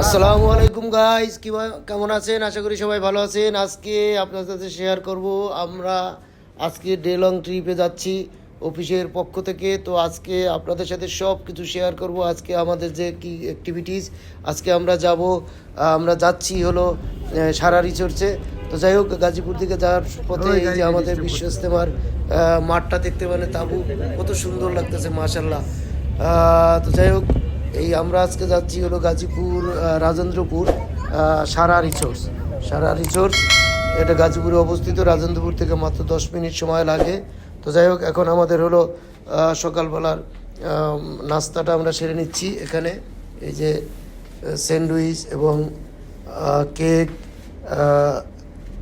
আসসালামু আলাইকুম গাইস কি কেমন আছেন? আশা করি সবাই ভালো আছেন। আজকে আপনার সাথে শেয়ার করব। আমরা আজকে ডে লং ট্রিপে যাচ্ছি অফিসের পক্ষ থেকে। তো আজকে আপনাদের সাথে সব কিছু শেয়ার করব। আজকে আমাদের যে কি অ্যাক্টিভিটিস আজকে আমরা যাব, আমরা যাচ্ছি হলো সারা রিসোর্সে তো যাই হোক, গাজীপুর দিকে যাওয়ার পথে এই যে আমাদের বিশ্ব ইস্তেমার মাঠটা দেখতে মানে তাবু কত সুন্দর লাগতেছে মাশাল্লাহ তো যাই হোক, এই আমরা আজকে যাচ্ছি হলো গাজীপুর রাজেন্দ্রপুর সারা রিসোর্স। সারা রিসোর্স, এটা গাজীপুরে অবস্থিত, রাজেন্দ্রপুর থেকে মাত্র দশ মিনিট সময় লাগে। তো যাই হোক, এখন আমাদের হলো সকালবেলার নাস্তাটা আমরা সেরে নিচ্ছি এখানে। এই যে স্যান্ডউইচ এবং কেক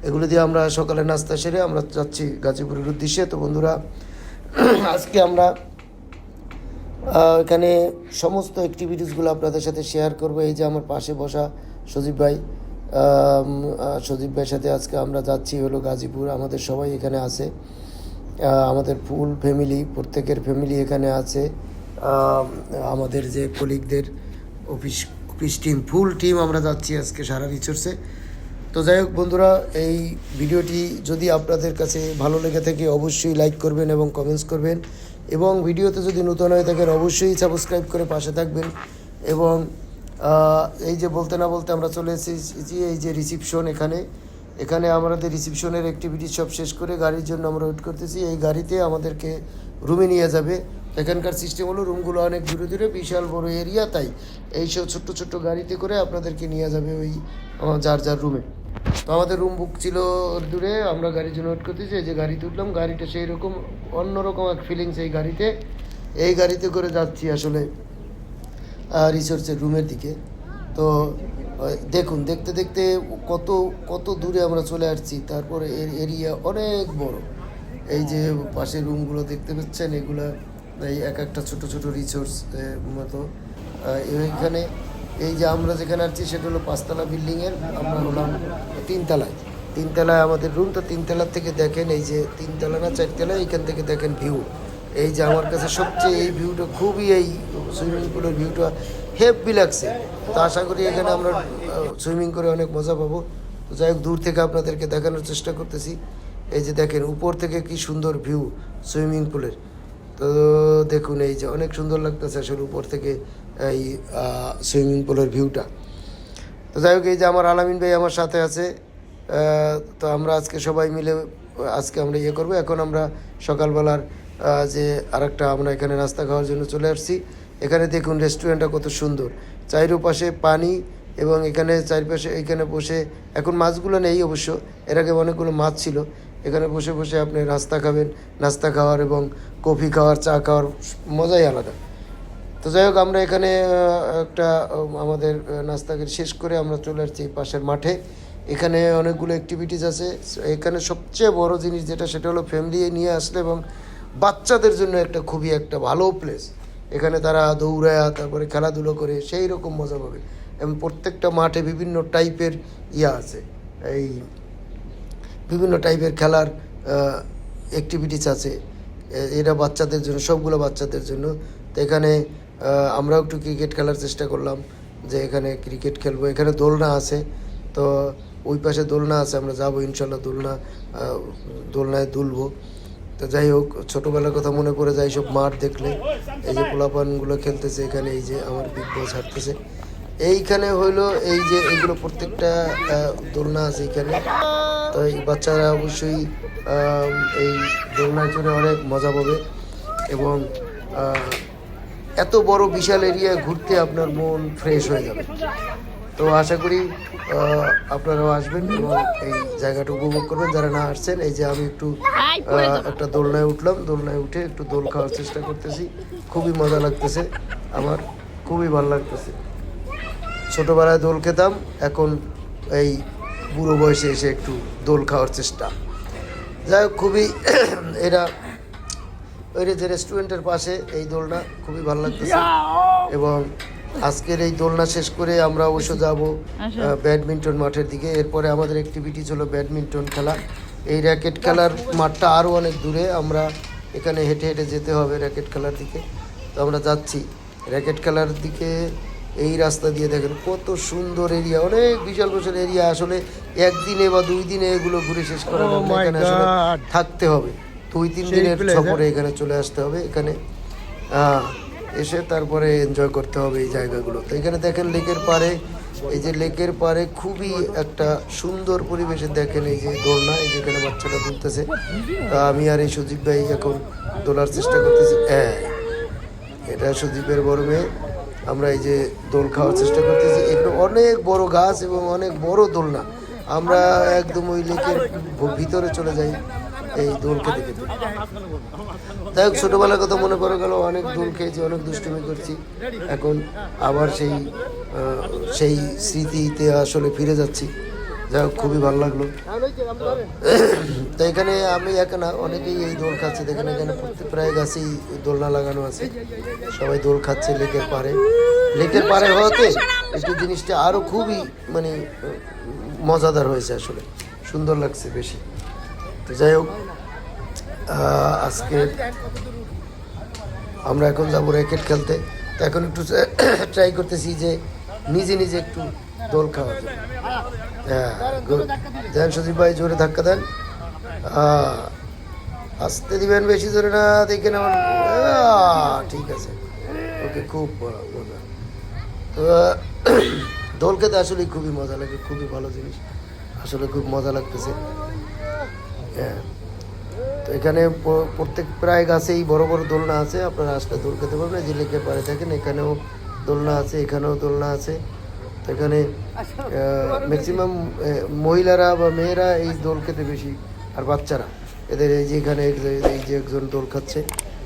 এগুলো দিয়ে আমরা সকালে নাস্তা সেরে আমরা যাচ্ছি গাজীপুরের উদ্দেশ্যে। তো বন্ধুরা, আজকে আমরা এখানে সমস্ত অ্যাক্টিভিটিসগুলো আপনাদের সাথে শেয়ার করব। এই যে আমার পাশে বসা সজীব ভাই সজীব ভাইয়ের সাথে আজকে আমরা যাচ্ছি হলো গাজীপুর। আমাদের সবাই এখানে আছে। আমাদের ফুল ফ্যামিলি প্রত্যেকের ফ্যামিলি এখানে আছে। আমাদের যে কলিগদের office office team full team আমরা যাচ্ছি আজকে সারা রিসোর্সে তো যাই হোক বন্ধুরা, এই ভিডিওটি যদি আপনাদের কাছে ভালো লেগে থাকে, অবশ্যই লাইক করবেন এবং কমেন্টস করবেন। এবং ভিডিওতে যদি নতুন হয়ে থাকেন, অবশ্যই সাবস্ক্রাইব করে পাশে থাকবেন। এবং এই যে বলতে না বলতে আমরা চলে এসেছি, এই যে রিসিপশন এখানে। এখানে আমাদের রিসিপশনের অ্যাক্টিভিটি সব শেষ করে গাড়ির জন্য আমরা ওয়েট করতেছি। এই গাড়িতে আমাদেরকে রুমে নিয়ে যাবে। এখানকার সিস্টেম হলো রুমগুলো অনেক দূরে দূরে, বিশাল বড় এরিয়া তাই এই সব ছোট্ট ছোট্ট গাড়িতে করে আপনাদেরকে নিয়ে যাবে ওই যার যার রুমে তো আমাদের রুম বুক ছিল দূরে আমরা গাড়ির জন্য ওয়েট করতেছি যে গাড়িতে উঠলাম গাড়িটা সেই রকম অন্যরকম এক ফিলিংস এই গাড়িতে। এই গাড়িতে করে যাচ্ছি আসলে রিসোর্সের রুমের দিকে। তো দেখুন দেখতে দেখতে কত কত দূরে আমরা চলে আসছি। তারপরে এর এরিয়া অনেক বড়। এই যে পাশের রুমগুলো দেখতে পাচ্ছেন এগুলা এই এক একটা ছোট ছোট রিসোর্স মতো। আহ, এইখানে এই যে আমরা যেখানে আছি, সেটা হলো পাঁচতলা বিল্ডিংয়ের আমরা হলাম তিনতলায়। তিনতলায় আমাদের রুম তো তিনতলার থেকে দেখেন এই যে তিনতলা না চারতলা, এইখান থেকে দেখেন ভিউ এই যে আমার কাছে সবচেয়ে এই ভিউটা খুবই এই সুইমিং পুলের ভিউটা হেভি লাগছে। তো আশা করি এখানে আমরা সুইমিং করে অনেক মজা পাবো। তো যাই হোক, দূর থেকে আপনাদেরকে দেখানোর চেষ্টা করতেছি। এই যে দেখেন, উপর থেকে কি সুন্দর ভিউ সুইমিং পুলের তো দেখুন, এই যে অনেক সুন্দর লাগতেছে আসলে উপর থেকে। এই সুইমিং পুলের ভিউটা। তো যাই হোক, এই যে আমার আলামিন ভাই আমার সাথে আছে তো আমরা আজকে সবাই মিলে, আজকে আমরা ইয়ে করব। এখন আমরা সকালবেলার যে আরেকটা আমরা এখানে নাস্তা খাওয়ার জন্য চলে আসছি। এখানে দেখুন রেস্টুরেন্টটা কত সুন্দর। চারিপাশে পানি এবং এখানে চারিপাশে, এখানে বসে, এখন মাছগুলো নেই অবশ্য, এর আগে অনেকগুলো মাছ ছিল। এখানে বসে বসে আপনি নাস্তা খাবেন, নাস্তা খাওয়ার এবং কফি খাওয়ার, চা খাওয়ার, মজাই আলাদা। তো যাই হোক, আমরা এখানে একটা আমাদের নাস্তাকে শেষ করে আমরা চলে আসছি পাশের মাঠে। এখানে অনেকগুলো অ্যাক্টিভিটিস আছে। এখানে সবচেয়ে বড় জিনিস যেটা, সেটা হলো ফ্যামিলি নিয়ে আসলে এবং বাচ্চাদের জন্য একটা খুবই একটা ভালো প্লেস এখানে তারা দৌড়ায়, তারপরে খেলাধুলো করে, সেই রকম মজা পাবে। এবং প্রত্যেকটা মাঠে বিভিন্ন টাইপের ইয়া আছে। এই বিভিন্ন টাইপের খেলার অ্যাক্টিভিটিস আছে। এটা বাচ্চাদের জন্য, সবগুলো বাচ্চাদের জন্য। তো এখানে আমরাও একটু ক্রিকেট খেলার চেষ্টা করলাম যে এখানে ক্রিকেট খেলব। এখানে দোলনা আছে, তো ওই পাশে দোলনা আছে, আমরা যাব ইনশাল্লাহ দোলনা দোলনায় দুলবো। তো যাই হোক, ছোটোবেলার কথা মনে পড়ে যায় সব মাঠ দেখলে। এই যে পোলাপানগুলো খেলতেছে এখানে, এই যে আমার বিগ বস হাঁটতেছে। এইখানে হইল এই যে এগুলো প্রত্যেকটা দোলনা আছে এখানে। তো এই বাচ্চারা অবশ্যই এই দোলনায় চড়ে অনেক মজা পাবে এবং এত বড় বিশাল এরিয়া ঘুরতে আপনার মন ফ্রেশ হয়ে যাবে। তো আশা করি আপনারাও আসবেন এবং এই জায়গাটা উপভোগ করবেন। যারা না আসছেন এই যে আমি একটু একটা দোলনায় উঠলাম। দোলনায় উঠে একটু দোল খাওয়ার চেষ্টা করতেছি। খুবই মজা লাগতেছে। আমার খুবই ভালো লাগতেছে। ছোটোবেলায় দোল খেতাম এখন এই বুড়ো বয়সে এসে একটু দোল খাওয়ার চেষ্টা। যাই হোক খুবই এরা ওই যে রেস্টুরেন্টের পাশে এই দোলনা খুবই ভালো লাগতেছে। এবং আজকের এই দোলনা শেষ করে আমরা অবশ্য যাব ব্যাডমিন্টন মাঠের দিকে। এরপরে আমাদের অ্যাক্টিভিটিস হলো ব্যাডমিন্টন খেলা। এই র্যাকেট খেলার মাঠটা আরও অনেক দূরে। আমরা এখানে হেঁটে হেঁটে যেতে হবে র্যাকেট খেলার দিকে। তো আমরা যাচ্ছি। র্যাকেট খেলার দিকে এই রাস্তা দিয়ে দেখেন কত সুন্দর এরিয়া অনেক বিশাল বিশাল এরিয়া আসলে একদিনে বা দুই দিনে এগুলো ঘুরে শেষ করা God! থাকতে হবে। দুই তিন দিনের সফরে এখানে চলে আসতে হবে এখানে এসে তারপরে এনজয় করতে হবে এই জায়গাগুলো। তো এখানে দেখেন লেকের পাড়ে এই যে লেকের পাড়ে খুবই একটা সুন্দর পরিবেশে দেখেন এই যে দোলনা এই যেখানে বাচ্চাটা দুলতেছে তা আমি আর এই সুজিব ভাই এখন দোলার চেষ্টা করতেছি। হ্যাঁ এটা সুদীপের বড় মেয়ে। আমরা এই যে দোল খাওয়ার চেষ্টা করতেছি। এগুলো অনেক বড় গাছ এবং অনেক বড় দোলনা। আমরা একদম ওই লেকের ভিতরে চলে যাই। এই দোল খেতে খেতে। যাই হোক, ছোটোবেলার কথা মনে পড়ে গেল, অনেক দোল খেয়েছি, অনেক দুষ্টুমি করছি। এখন আবার সেই সেই স্মৃতিতে আসলে ফিরে যাচ্ছি। যাই হোক, খুবই ভালো লাগল। তো এখানে আমি একা না, অনেকেই এই দোল খাচ্ছে। দেখেন, এখানে প্রায় গাছেই দোলনা লাগানো আছে। সবাই দোল খাচ্ছে লেকের পাড়ে। লেকের পাড়ে হওয়াতে একটু জিনিসটা আরও খুবই মানে মজাদার হয়েছে আসলে। সুন্দর লাগছে বেশি। তো যাই হোক আজকে আমরা এখন যাব র্যাকেট খেলতে। তো এখন একটু ট্রাই করতেছি যে নিজে নিজে একটু দোল জন্য। হ্যাঁ. দেন সুদীপ ভাই জোরে ধাক্কা দেন। আসতে দিবেন বেশি জোরে না দেখে আহ, ঠিক আছে। ওকে খুব মজা। তো দোল খেতে আসলে খুবই মজা লাগে খুবই ভালো জিনিস। আসলে খুব মজা লাগতেছে। এখানে প্রত্যেক প্রায় গাছেই বড় বড় দোলনা আছে আপনারা আসলে দোল খেতে পারবেন যে লেকের পাড়ে থাকেন এখানেও দোলনা আছে এখানেও দোলনা আছে। তো এখানে ম্যাক্সিমাম মহিলারা বা মেয়েরা এই দোল খেতে বেশি আর বাচ্চারা। এদের এই যে এখানে এই যে- এই যে একজন দোল খাচ্ছে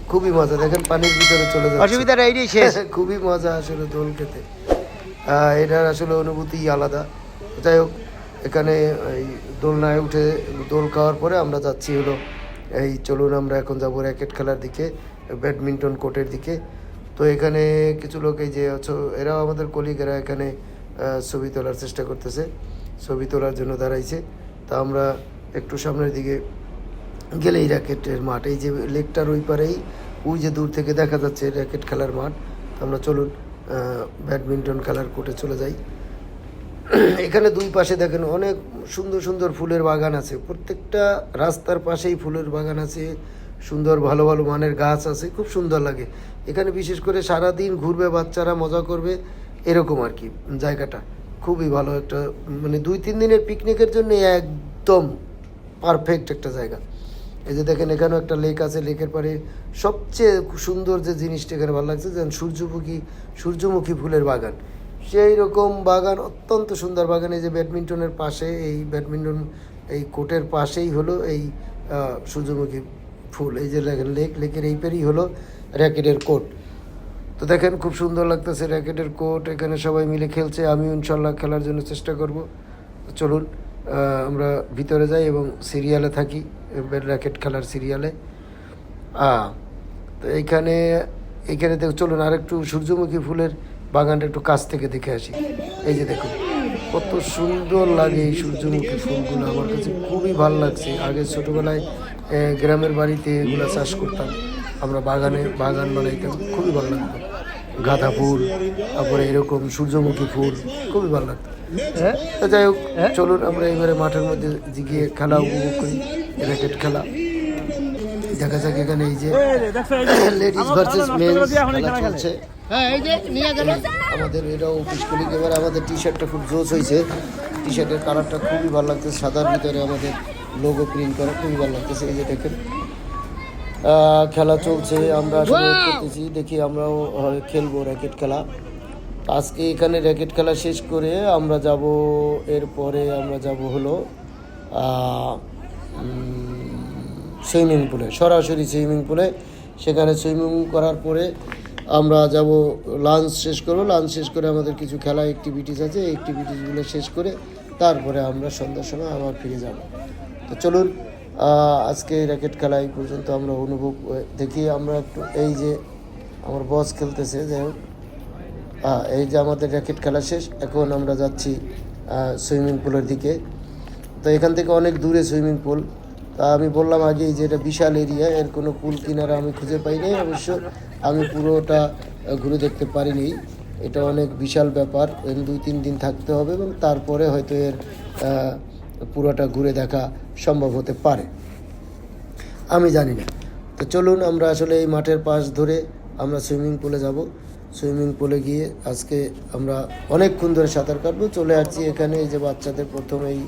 খুবই মজা। দেখেন পানির ভিতরে চলে যাচ্ছে। অসুবিধাটা এইটাই শেষ। খুবই মজা আসলে দোল খেতে। এটার আসলে অনুভূতি আলাদা। যাই হোক এখানে এই দোলনায় উঠে দোল খাওয়ার পরে আমরা যাচ্ছি হলো এই চলুন আমরা এখন যাব র্যাকেট খেলার দিকে ব্যাডমিন্টন কোর্টের দিকে। তো এখানে কিছু লোক এই যে এরাও আমাদের কলিগেরা এখানে ছবি তোলার চেষ্টা করতেছে, ছবি তোলার জন্য দাঁড়াইছে। তা আমরা একটু সামনের দিকে গেলেই র্যাকেটের মাঠ। এই যে লেকটার ওই পারেই, ওই যে দূর থেকে দেখা যাচ্ছে র্যাকেট খেলার মাঠ। আমরা চলুন ব্যাডমিন্টন খেলার কোর্টে চলে যাই। এখানে দুই পাশে দেখেন অনেক সুন্দর সুন্দর ফুলের বাগান আছে। প্রত্যেকটা রাস্তার পাশেই ফুলের বাগান আছে। সুন্দর ভালো ভালো মানের গাছ আছে, খুব সুন্দর লাগে। এখানে বিশেষ করে সারা দিন ঘুরবে, বাচ্চারা মজা করবে, এরকম আর কি জায়গাটা। খুবই ভালো একটা মানে দুই তিন দিনের পিকনিকের জন্য একদম পারফেক্ট একটা জায়গা। এই যে দেখেন এখানেও একটা লেক আছে লেকের পাড়ে সবচেয়ে সুন্দর যে জিনিসটা এখানে ভালো লাগছে যেন সূর্যমুখী সূর্যমুখী ফুলের বাগান। সেই রকম বাগান, অত্যন্ত সুন্দর বাগান। এই যে ব্যাডমিন্টনের পাশে, এই ব্যাডমিন্টন, এই কোর্টের পাশেই হলো এই সূর্যমুখী ফুল। এই যে দেখেন, লেক, লেকের এই পেরেই হলো র্যাকেটের কোর্ট। তো দেখেন, খুব সুন্দর লাগতেছে র্যাকেটের কোর্ট। এখানে সবাই মিলে খেলছে। আমি ইনশাল্লাহ খেলার জন্য চেষ্টা করব। চলুন আমরা ভিতরে যাই এবং সিরিয়ালে থাকি, র্যাকেট খেলার সিরিয়ালে। তো এইখানে এইখানে চলুন আরেকটু সূর্যমুখী ফুলের বাগানটা একটু কাছ থেকে দেখে আসি। এই যে দেখুন কত সুন্দর লাগে এই সূর্যমুখী ফুলগুলো। আমার কাছে খুবই ভালো লাগছে। আগে ছোটোবেলায় গ্রামের বাড়িতে এগুলো চাষ করতাম। আমরা বাগানে বাগান বানাইতাম খুবই ভালো লাগতো। গাঁদা ফুল তারপরে এরকম সূর্যমুখী ফুল খুবই ভালো লাগতো। হ্যাঁ? তো যাই হোক চলুন আমরা এবারে মাঠের মধ্যে গিয়ে খেলা উপভোগ করি র্যাকেট খেলা। দেখা যাক এখানে এই যে লেডিস ভার্সেস মেন্স খেলা চলছে। হ্যাঁ এই যে নিয়ে গেল। আমাদের এটাও অফিস কলিগ এবার আমাদের টি শার্টটা খুব জোস হয়েছে। টি শার্টের কালারটা খুবই ভালো লাগতেছে সাদার ভিতরে আমাদের লোগো প্রিন্ট করা খুবই ভালো লাগতেছে এই যে দেখেন। খেলা চলছে আমরা করতেছি দেখি আমরাও খেলব র্যাকেট খেলা। আজকে এখানে র্যাকেট খেলা শেষ করে আমরা যাব এরপরে আমরা যাব হলো সুইমিং পুলে সরাসরি সুইমিং পুলে। সেখানে সুইমিং করার পরে আমরা যাব লাঞ্চ শেষ করব। লাঞ্চ শেষ করে আমাদের কিছু খেলা অ্যাক্টিভিটিস আছে অ্যাক্টিভিটিসগুলো শেষ করে তারপরে আমরা সন্ধ্যার সময় আবার ফিরে যাব। তো চলুন আজকে র্যাকেট খেলা এই পর্যন্ত আমরা অনুভব দেখি আমরা একটু এই যে আমার বস খেলতেছে হোক। এই যে আমাদের র্যাকেট খেলা শেষ, এখন আমরা যাচ্ছি সুইমিং পুলের দিকে। তো এখান থেকে অনেক দূরে সুইমিং পুল তা আমি বললাম আগেই যে এটা বিশাল এরিয়া, এর কোনো কুল কিনারা আমি খুঁজে পাই নাই, অবশ্য আমি পুরোটা ঘুরে দেখতে পারিনি। এটা অনেক বিশাল ব্যাপার দুই তিন দিন থাকতে হবে এবং তারপরে হয়তো এর পুরোটা ঘুরে দেখা সম্ভব হতে পারে। আমি জানি না। তো চলুন আমরা আসলে এই মাঠের পাশ ধরে আমরা সুইমিং পুলে যাব। সুইমিং পুলে গিয়ে আজকে আমরা অনেকক্ষণ ধরে সাঁতার কাটবো, চলে আসছি এখানে এই যে বাচ্চাদের প্রথম এই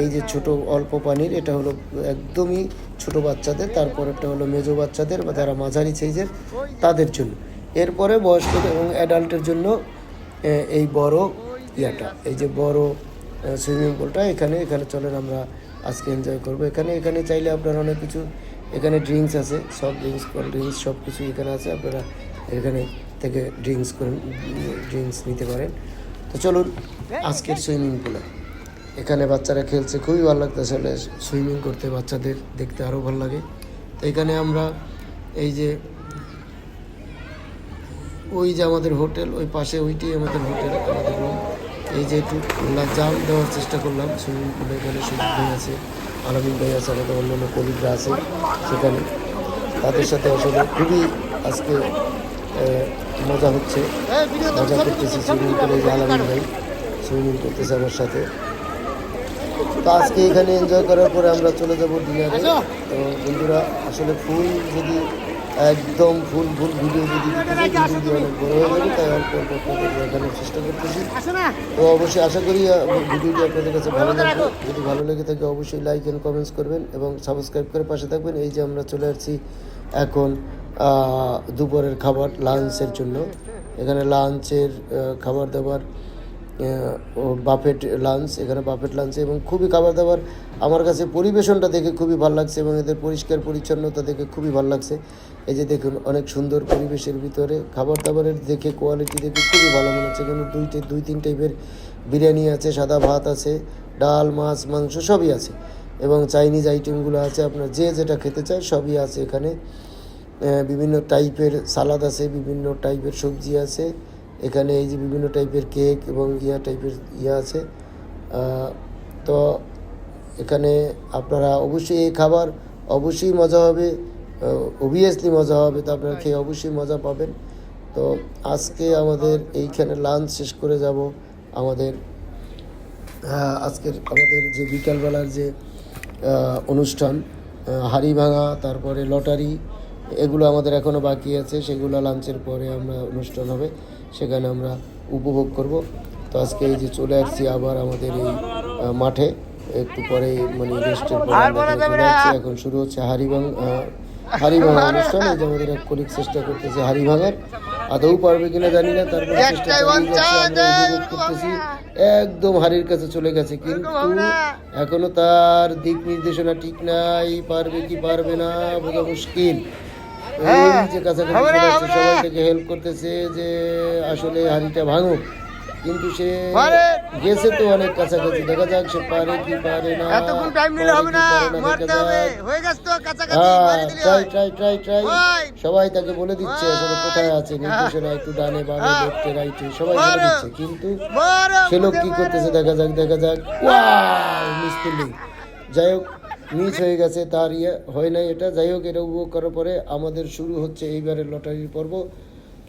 এই যে ছোট অল্প পানির, এটা হলো একদমই ছোট বাচ্চাদের, তারপর একটা হলো মেজো বাচ্চাদের বা যারা মাঝারি সাইজের, তাদের জন্য। এরপরে বয়স্কদের এবং অ্যাডাল্টের জন্য এই বড় ইয়াটা, এই যে বড় সুইমিং পুলটা এখানে এখানে চলেন আমরা আজকে এনজয় করব। এখানে এখানে চাইলে আপনারা অনেক কিছু, এখানে ড্রিঙ্কস আছে, সব ড্রিঙ্কস কোল্ড ড্রিঙ্কস সব কিছু এখানে আছে, আপনারা এখানে থেকে ড্রিঙ্কস করেন ড্রিঙ্কস নিতে পারেন। তো চলুন, আজকের সুইমিং পুলে এখানে বাচ্চারা খেলছে, খুবই ভালো লাগতো আসলে সুইমিং করতে বাচ্চাদের, দেখতে আরও ভালো লাগে। তো এখানে আমরা এই যে ওই যে আমাদের হোটেল, ওই পাশে ওইটি আমাদের হোটেল, আমাদের রুম এই যে একটু জাম দেওয়ার চেষ্টা করলাম সুইমিং পুলে এখানে সুযোগ ভাই আছে, আলামিন ভাই আছে, আমাদের অন্যান্য কলিগরা আছে, সেখানে তাদের সাথে আসলে খুবই আজকে মজা হচ্ছে। মজা করতেছি সুইমিং পুলে যে আলামিন ভাই সুইমিং করতেছে আমার সাথে। তো আজকে এখানে এনজয় করার পরে আমরা চলে যাব ডিনারে তো বন্ধুরা, আসলে ফুল যদি, একদম ফুল ফুল ভিডিও যদি অনেক বড় হয়ে যাবে, তাই অল্প অল্প আপনাদের দেখানোর চেষ্টা করতেছি। তো অবশ্যই আশা করি ভিডিওটি আপনাদের কাছে ভালো লাগবে। যদি ভালো লেগে থাকে, অবশ্যই লাইক এন্ড কমেন্টস করবেন এবং সাবস্ক্রাইব করে পাশে থাকবেন। এই যে আমরা চলে আসছি এখন দুপুরের খাবার লাঞ্চের জন্য। এখানে লাঞ্চের খাবার দাবার বাফেট লাঞ্চ এখানে বাফেট লাঞ্চ এবং খুবই খাবার দাবার আমার কাছে পরিবেশনটা দেখে খুবই ভালো লাগছে এবং এদের পরিষ্কার পরিচ্ছন্নতা দেখে খুবই ভালো লাগছে। এই যে দেখুন, অনেক সুন্দর পরিবেশের ভিতরে খাবার দাবারের দেখে কোয়ালিটি দেখে খুবই ভালো মনে হচ্ছে। এখানে দুইটে দুই তিন টাইপের বিরিয়ানি আছে, সাদা ভাত আছে, ডাল, মাছ, মাংস সবই আছে। এবং চাইনিজ আইটেমগুলো আছে, আপনার যে যেটা খেতে চায় সবই আছে এখানে। বিভিন্ন টাইপের সালাদ আছে, বিভিন্ন টাইপের সবজি আছে। এখানে এই যে বিভিন্ন টাইপের কেক এবং ইয়া টাইপের ইয়া আছে। তো এখানে আপনারা অবশ্যই এই খাবার অবশ্যই মজা হবে অবভিয়াসলি মজা হবে, তো আপনারা খেয়ে অবশ্যই মজা পাবেন। তো আজকে আমাদের এইখানে লাঞ্চ শেষ করে যাব। আমাদের আজকের আমাদের যে বিকালবেলার যে অনুষ্ঠান হাড়ি ভাঙা তারপরে লটারি, এগুলো আমাদের এখনও বাকি আছে, সেগুলো লাঞ্চের পরে আমরা অনুষ্ঠান হবে। সেখানে আমরা উপভোগ করব। তো আজকে এই যে চলে আসছি আবার আমাদের এই মাঠে। একটু পরে মানে রেস্টের পরে এখানে শুরু হচ্ছে হাড়ি ভাঙ হাড়ি ভাঙা অনুষ্ঠান। এই যে আমাদের এক কলিগ চেষ্টা করতেছে হাড়ি ভাঙার আদৌ পারবে কিনা জানি না। তারপরে চেষ্টা করতেছি। একদম হারির কাছে চলে গেছে। কিন্তু এখনও তার দিক নির্দেশনা ঠিক নাই। পারবে কি পারবে না বোঝা মুশকিল। যে কাছাকাছি সবাই থেকে হেল্প করতেছে যে আসলে হাড়িটা ভাঙুক। কিন্তু সে গেছে তো অনেক কাছাকাছি। দেখা যাক সে পারে কি পারে না। এতক্ষণ টাইম নিলে হবে না। মারতে হবে। হয়ে গেছে তো কাছাকাছি হ্যাঁ মারি দিলে ট্রাই ট্রাই ট্রাই ট্রাই সবাই তাকে বলে দিচ্ছে আসলে কোথায় আছে? নির্দেশনা একটু ডানে বামে লেফটে রাইটে সবাই বলে দিচ্ছে। কিন্তু সে লোক কি করতেছে? দেখা যাক দেখা যাক। ওয়াও মিস করলি যাই হোক মিস হয়ে গেছে, তার ইয়ে হয় নাই এটা। যাই হোক, এটা উপভোগ করার পরে আমাদের শুরু হচ্ছে এইবারের লটারির পর্ব।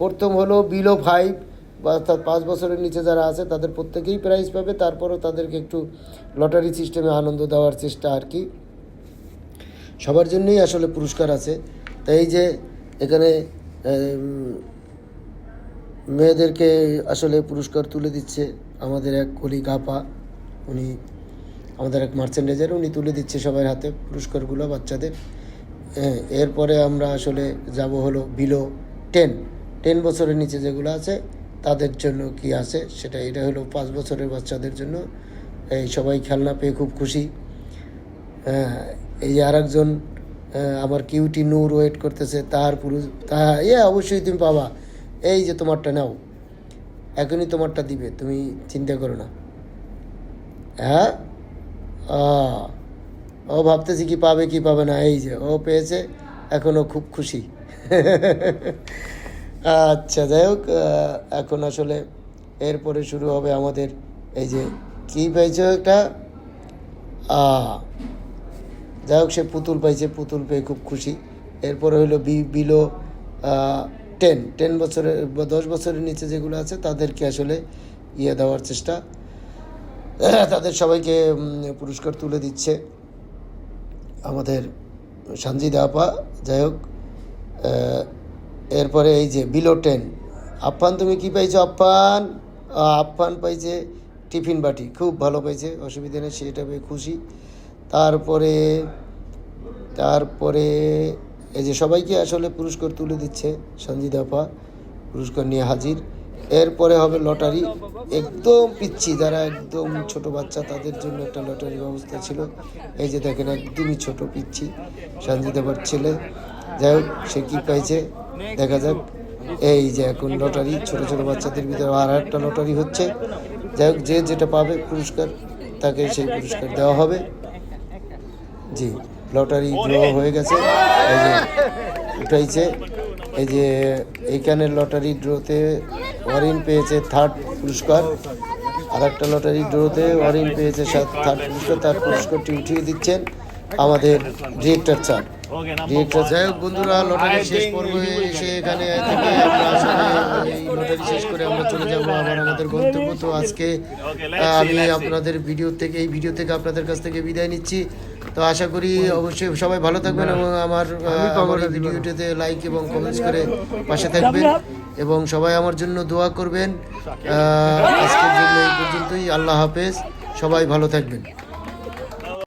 প্রথম হলো বিলো ফাইভ, বা অর্থাৎ পাঁচ বছরের নিচে যারা আছে, তাদের প্রত্যেকেই প্রাইজ পাবে। তারপরও তাদেরকে একটু লটারি সিস্টেমে আনন্দ দেওয়ার চেষ্টা আর কি। সবার জন্যই আসলে পুরস্কার আছে। তাই এই যে এখানে মেয়েদেরকে আসলে পুরস্কার তুলে দিচ্ছে আমাদের এক কলিগ আপা। উনি আমাদের এক মার্চেন্ডাইজার উনি তুলে দিচ্ছে সবার হাতে পুরস্কারগুলো বাচ্চাদের। হ্যাঁ, এরপরে আমরা আসলে যাব হলো বিলো টেন টেন বছরের নিচে যেগুলো আছে তাদের জন্য কি আছে সেটা এটা হলো পাঁচ বছরের বাচ্চাদের জন্য। এই সবাই খেলনা পেয়ে খুব খুশি। হ্যাঁ, এই আর একজন আমার কিউটি নূর ওয়েট করতেছে তার পুরুষ তা ইয়ে অবশ্যই তুমি পাবা। এই যে তোমারটা নাও। এখনই তোমারটা দিবে তুমি চিন্তা করো না। হ্যাঁ? ও ভাবতেছি কি পাবে কি পাবে না, এই যে ও পেয়েছে এখনও খুব খুশি। আচ্ছা যাই হোক এখন আসলে এরপরে শুরু হবে আমাদের এই যে কি পেয়েছ একটা যাই হোক, সে পুতুল পাইছে, পুতুল পেয়ে খুব খুশি। এরপরে হইল বি, বিলো টেন। টেন বছরের, দশ বছরের নিচে যেগুলো আছে, তাদেরকে আসলে ইয়ে দেওয়ার চেষ্টা। তাদের সবাইকে পুরস্কার তুলে দিচ্ছে। আমাদের সঞ্জিদা আপা, যাই হোক এরপরে এই যে বিলো টেন। আপ্পান, তুমি কি পাইছো? আপ্পান আপ্পান পাইছে টিফিন বাটি। খুব ভালো পাইছে, অসুবিধা নেই, সেটা পেয়ে খুশি। তারপরে তারপরে এই যে সবাইকে আসলে পুরস্কার তুলে দিচ্ছে সঞ্জিদা আপা, পুরস্কার নিয়ে হাজির। এরপরে হবে লটারি। একদম পিচ্ছি, যারা একদম ছোট বাচ্চা, তাদের জন্য একটা লটারি ব্যবস্থা ছিল। এই যে দেখেন, একদমই ছোট পিচ্ছি সঞ্জিদা আপার ছেলে। যাই হোক, সে কী পাইছে? দেখা যাক। এই যে এখন লটারি, ছোট ছোট বাচ্চাদের ভিতরে আর একটা লটারি হচ্ছে। যাই হোক, যে যেটা পাবে পুরস্কার, তাকে সেই পুরস্কার দেওয়া হবে। জি, লটারি ড্র হয়ে গেছে। এই যে, উঠাইছে। এই যে এইখানের লটারি ড্রোতে ওয়ারিন পেয়েছে থার্ড পুরস্কার। আর একটা লটারি ড্রোতে ওয়ারিন পেয়েছে থার্ড পুরস্কার তার পুরস্কারটি উঠিয়ে দিচ্ছেন আমাদের ডিরেক্টর স্যার যাই হোক বন্ধুরা, লটারি শেষ এসে এখানে এই লটারি শেষ করে আমরা চলে যাব আবার আমাদের গন্তব্য। তো আজকে আমি আপনাদের ভিডিও থেকে এই ভিডিও থেকে আপনাদের কাছ থেকে বিদায় নিচ্ছি। তো আশা করি অবশ্যই সবাই ভালো থাকবেন এবং আমার আমার এই ভিডিওটিতে লাইক এবং কমেন্টস করে পাশে থাকবেন। এবং সবাই আমার জন্য দোয়া করবেন। আজকের জন্য এই পর্যন্তই। আল্লাহ হাফেজ। সবাই ভালো থাকবেন।